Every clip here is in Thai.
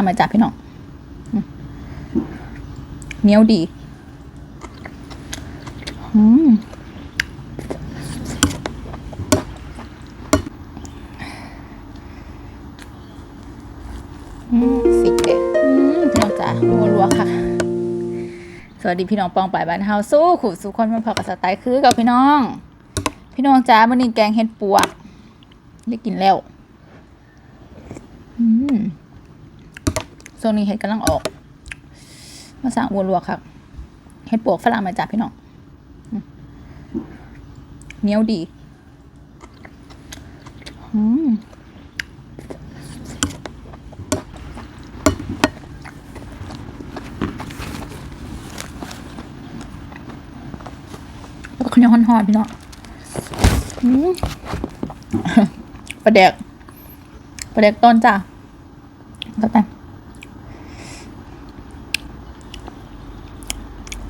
รั่งมาจากพี่น้องเหนียวดีอืมสิเด็ดอืมพี่น้องจ๋าวัวรัวค่ะ สวัสดีพี่น้องปองป่ายบ้านเฮาสู้ขู่สู้คนมันพอกับสไตล์คือกับพี่น้อง พี่น้องจ้ามื่อนี้แกงเห็ดปวกได้กินแล้ว อืม โซนนี้เห็ดกำลังออก มาสั่งวัวลวกครับเห็ดปวกฝรั่งมาจากพี่น้องเหนียวดีอืมแล้วก็ข้าวเหนียวหอนๆพี่น้องอืมปลาแดกปลาแดกต้นจ้ะก็แต่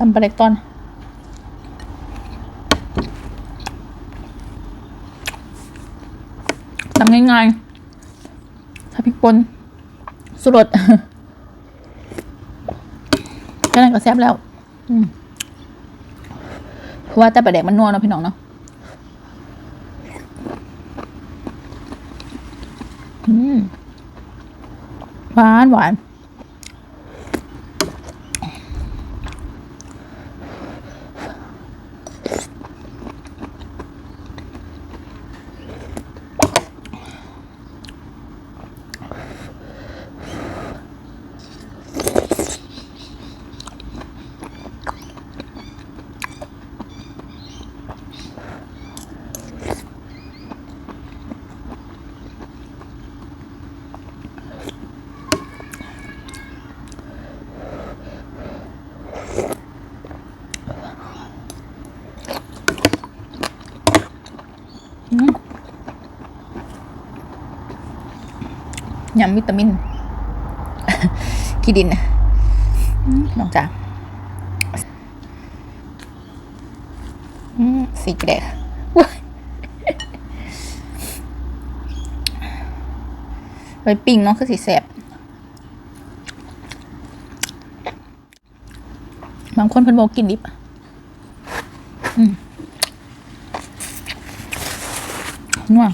ตำ ปลาแดกต้นทำง่ายๆถ้าพริกป่นสุรสแค่นั้นก็แซ่บแล้ว เพราะว่าแต่ปลาแดกมันนัวเนาะพี่น้องเนาะอืมหวานหวาน ยำวิตามินขี้ดินนะอืมน้องจ๋าอืมสีแดงว้ายไปปิ้งเนาะคือสีแสบบางคนเพิ่นบอกกินดิบ อืม นัว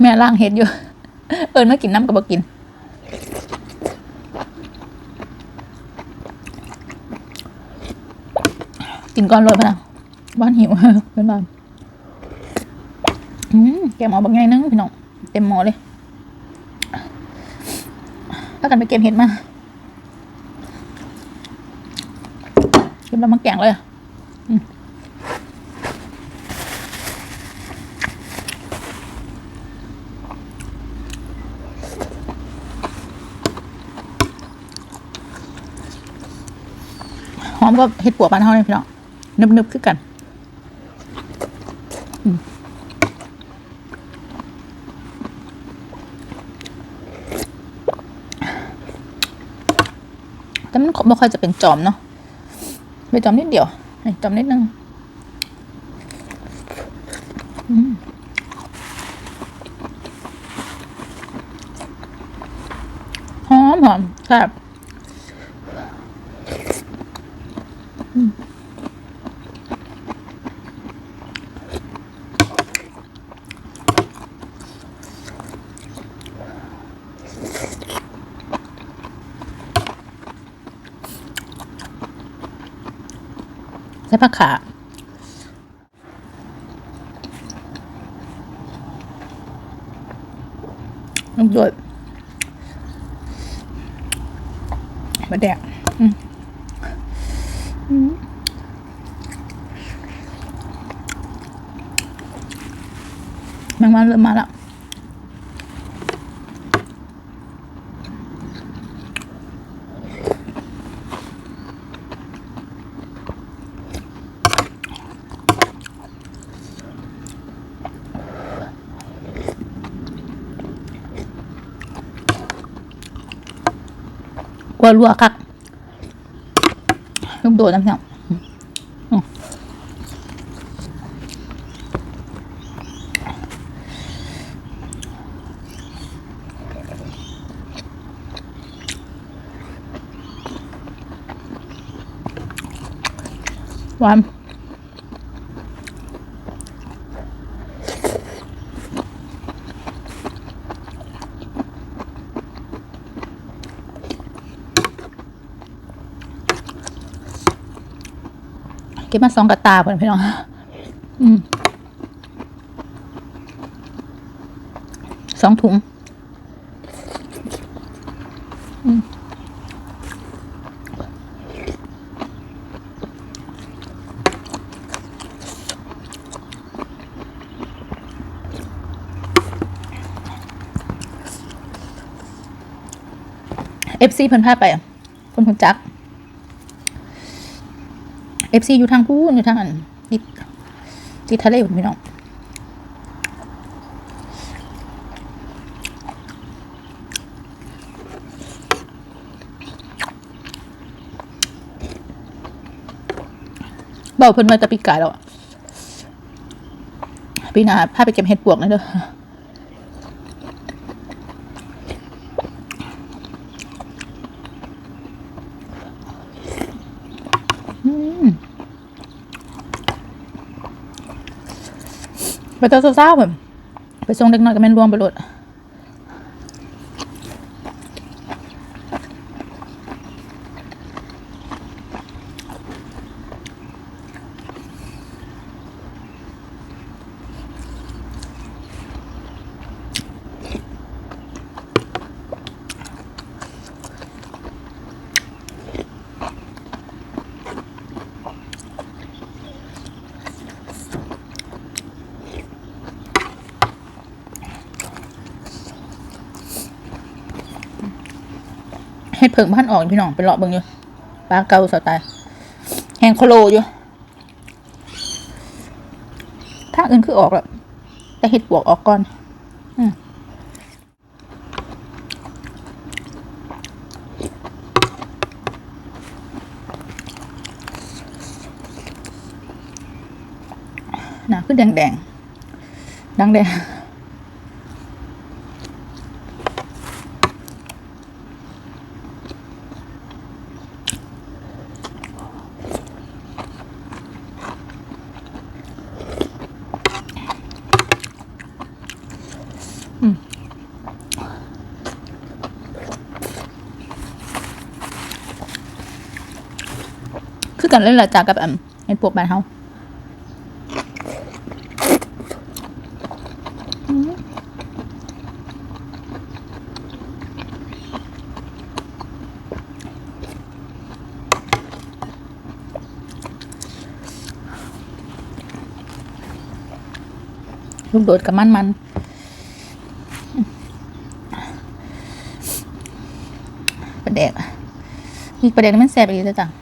แม่ล่างเฮ็ดอยู่ เอิญมากินน้ำกับบ่กิน กินก่อนเลยพะนะบ้านหิวเป็นบ้านอืมแกหมอบางไงนึงพี่น้อง เต็มหมอเลย กันไปเก็บเห็ดมา เก็บแล้วมาแกงเลยหอมก็เห็ดปัวปานเท่านี้พี่น้องนึบๆคือกัน อืม แต่มันไม่ค่อยจะเป็นจอมเนาะเป็นจอมนิดเดียวนี่จอมนิดนึงหอมหอมแซ่บ ผักขาน้ำด้วยมาแดกมอืมแมงมันเริ่มมาแล้ว ว่ารั่วคักลูกโดดน้ำเสียงหวาน ก็บมาสองกระตาเพื่อนพี่น้องอืมสองถุงเอฟซีเพิ่นพาไปอะเพิ่นคนจัก เอฟซีอยู่ทางพูนอยู่ทางอันติดติดทะเลพุ่พี่น้องเบาเพิ่นมาแตะปีกายแล้วอะปีหน้าพาไปเก็บเห็ดปวกนะเด้อ ไปตัวเศร้าๆแบบไปทรงเด็กน้อยก็แม่นรวมไปโหลด เฮ็ดเผิงบ้านออกพี่น้องไปเลาะเบิ่งอยู่ปลาเกาสไตล์แหงโคโลอยู่ถ้าอื่นคือออกแล้วแต่เห็ดปวกออกก่อนอืมหนาคือแดงแดงๆดังแดง คือกันเล่นละจากกับอันไอ้พวกบ้านเฮาลูกโดดกับมันมันประเด็กมีประเด็กมันแสบอีกแล้วจ้ะ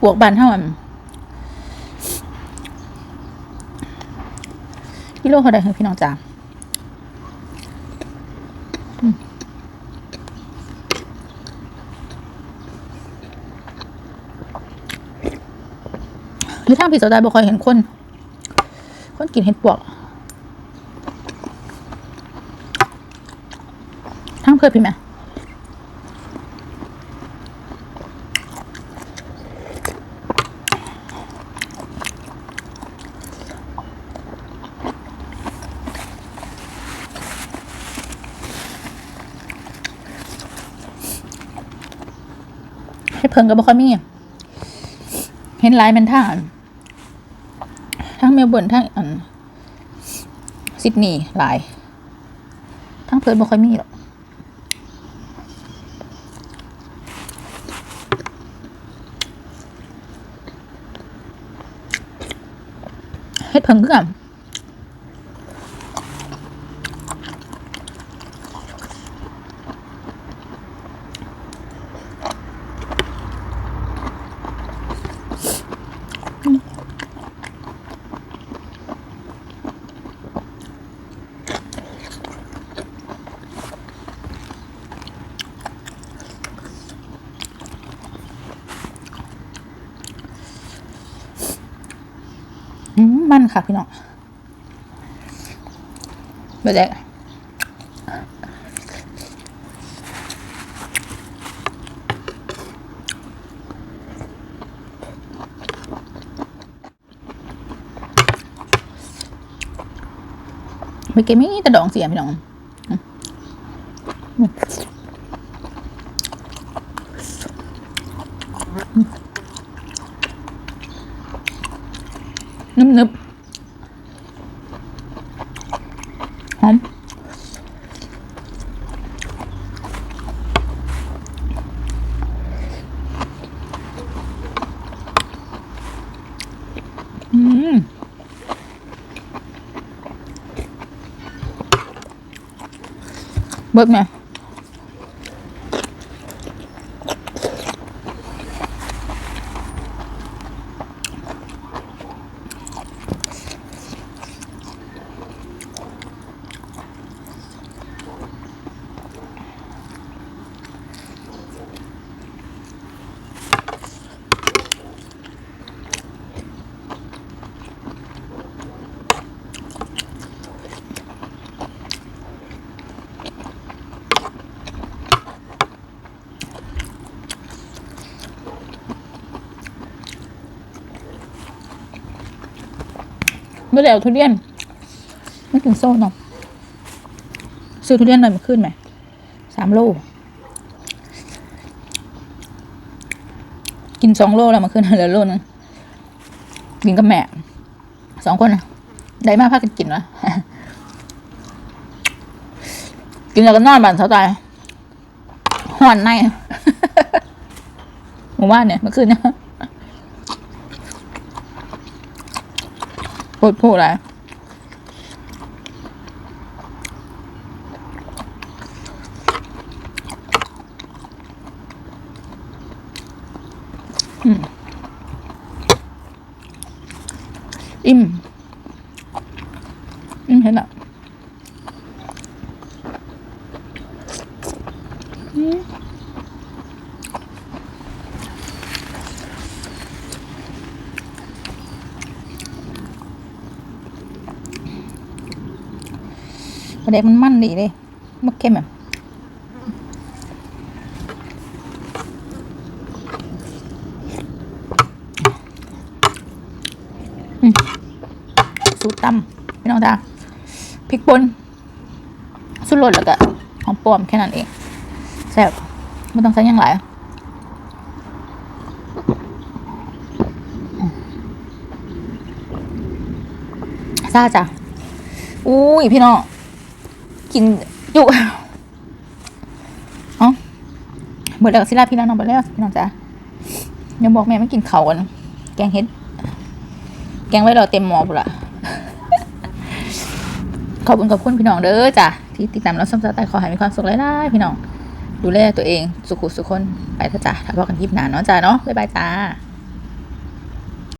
ปวกบานเท่าอันกิโลเท่าใดคะพี่น้องจ๋าหรือทางพี่สาวตายบ่คอยเห็นคน คนกินเห็ดปวกทางเพื่อพี่แม่ ให้เพิ่งก็บ่ค่อยมีเห็นหลายมันทางทั้งเมลเบิร์นทั้งอันซิดนีย์หลายทั้งเพิ่นบ่ค่อยมีหรอกเฮ็ดเพิ่งเพิ่งก็ มันค่ะพี่น้องเดี๋ยวเด็กเมื่อกี้มีแต่ดองเสียพี่น้องนึบนึบหอมอืม เบิกไง เมื่อไหร่เอาทุเรียนไม่ถึงโซ่เนาะซื้อทุเรียนหน่อยมาขึ้นไหมสามโลกินสองโลแล้วมาขึ้นเหลือโลนึงกินกับแม่สองคนได้มากพากันกินวะกินแล้วก็นอนบ้านเท่าตายห่อนในหมู่บ้านเนี่ยเมื่อคืนเนี่ย พูดพูดอะไรอืมอิ่มอิ่มเห็นอะ ประเด็กมันมันดีเลยมักเข้มอะสูตรตำพี่น้องจ้าพริกป่นสุดรสแล้วก็หอมป้อมแค่นั้นเองแซ่บไม่ต้องใส่ยังหลายซาจ้ะอุ้ยพี่น้อง กินจุเอ๋อเบิดแล้วสิลาพี่น้องน้องเบิดแล้วพี่น้องจ้ะยังบอกแม่ไม่กินเขากัน แกงเฮ็ด แกงไว้เราเต็มหม้อบุละขอบคุณขอบคุณพี่น้องเด้อจ้ะที่ติดตามเราส้มสไตขอให้มีความสุขหลายๆพี่น้อง ดูแลตัวเองสุขุสุขคนไปเถอะจ้ะถ้าพอกันคลิปหนาเนาะจ้ะเนาะบ๊ายบายจ้า